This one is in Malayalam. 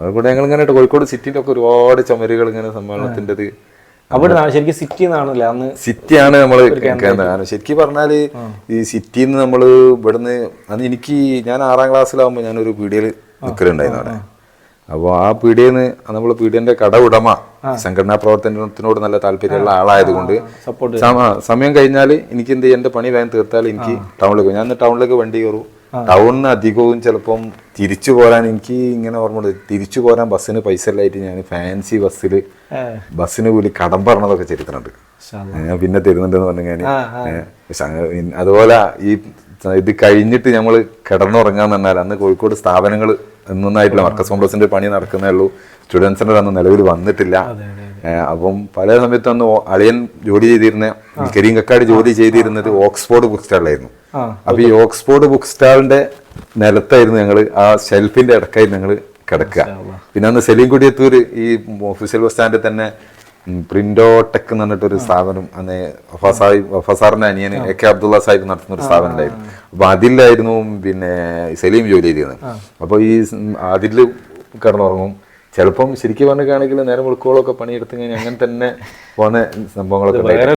അതുകൊണ്ട് ഞങ്ങൾ ഇങ്ങനെ കോഴിക്കോട് സിറ്റിയിലൊക്കെ ഒരുപാട് ചുമരുകൾ ഇങ്ങനെ സമ്മേളനത്തിന്റെത് അവിടെ ശരിക്കും സിറ്റി എന്നാണല്ലേ അന്ന് സിറ്റിയാണ് നമ്മൾ ശരിക്കും പറഞ്ഞാൽ ഈ സിറ്റിയിൽ നിന്ന് നമ്മൾ ഇവിടുന്ന് അന്ന് എനിക്ക് ഞാൻ ആറാം ക്ലാസ്സിലാവുമ്പോൾ ഞാനൊരു പീടിയയിൽ നിൽക്കലുണ്ടായിരുന്നു അവിടെ. അപ്പോൾ ആ. പീടിയിൽ നിന്ന് നമ്മൾ പീടിയന്റെ കട ഉടമ സംഘടനാ പ്രവർത്തനത്തിനോട് നല്ല താല്പര്യമുള്ള ആളായതുകൊണ്ട് കൊണ്ട് സമയം കഴിഞ്ഞാൽ എനിക്ക് എന്ത്? എന്റെ പണി വേഗം തീർത്താൽ എനിക്ക് ടൗണിലേക്ക് ഞാൻ ടൗണിലേക്ക് വണ്ടി കയറും. ടൗണിന് അധികവും ചിലപ്പം തിരിച്ചു പോരാൻ എനിക്ക് ഇങ്ങനെ ഓർമ്മ തിരിച്ചു പോരാൻ ബസ്സിന് പൈസ ഇല്ലായിട്ട് ഞാൻ ഫാൻസി ബസ്സിൽ ബസ്സിന് കൂലി കടം പറഞ്ഞതൊക്കെ ചരിത്രമുണ്ട് ഞാൻ പിന്നെ തരുന്നുണ്ടെന്ന് പറഞ്ഞു ഞാൻ അതുപോലെ ഈ ഇത് കഴിഞ്ഞിട്ട് നമ്മൾ കിടന്നുറങ്ങാന്ന് പറഞ്ഞാൽ അന്ന് കോഴിക്കോട് സ്ഥാപനങ്ങൾ എന്നൊന്നായിട്ടില്ല മർക്കസ് കോംപ്ലക്സിന്റെ പണി നടക്കുന്നേ ഉള്ളൂ. സ്റ്റുഡൻസിന്റെ അന്ന് നിലവിൽ വന്നിട്ടില്ല. അപ്പം പല സമയത്ത് അന്ന് അളിയൻ ജോലി ചെയ്തിരുന്ന കരീം കക്കാട് ജോലി ചെയ്തിരുന്നത് ഓക്സ്ഫോർഡ് ബുക്ക് സ്റ്റാളിലായിരുന്നു അപ്പൊ ഈ ഓക്സ്ഫോർഡ് ബുക്ക് സ്റ്റാളിന്റെ നിലത്തായിരുന്നു ഞങ്ങൾ ആ ഷെൽഫിന്റെ ഇടക്കായിരുന്നു ഞങ്ങൾ കിടക്കുക. പിന്നെ അന്ന് സെലീം കുടിയത്തൂര് ഈ ഒഫീഷ്യൽ ബസ് സ്റ്റാൻഡിൽ തന്നെ പ്രിന്റോ ടെക് എന്ന് പറഞ്ഞിട്ടൊരു സ്ഥാപനം അന്ന് ഫസാഹിബ് ഫസാറിന്റെ അനിയന് എ കെ അബ്ദുള്ള സാഹിബ് നടത്തുന്ന ഒരു സ്ഥാപനം ഉണ്ടായിരുന്നു. അപ്പൊ അതിലായിരുന്നു പിന്നെ സലീം ജോലി ചെയ്തിരുന്നത്. അപ്പൊ ഈ അതിൽ അതിൽ കിടന്നുറങ്ങും. ചിലപ്പം ശരിക്കും പറഞ്ഞിട്ടാണെങ്കിൽ നേരം വെളുക്കോളൊക്കെ പണിയെടുത്തു കഴിഞ്ഞാൽ അങ്ങനെ തന്നെ പോകുന്ന സംഭവങ്ങളൊക്കെ ഉണ്ടായിരുന്നു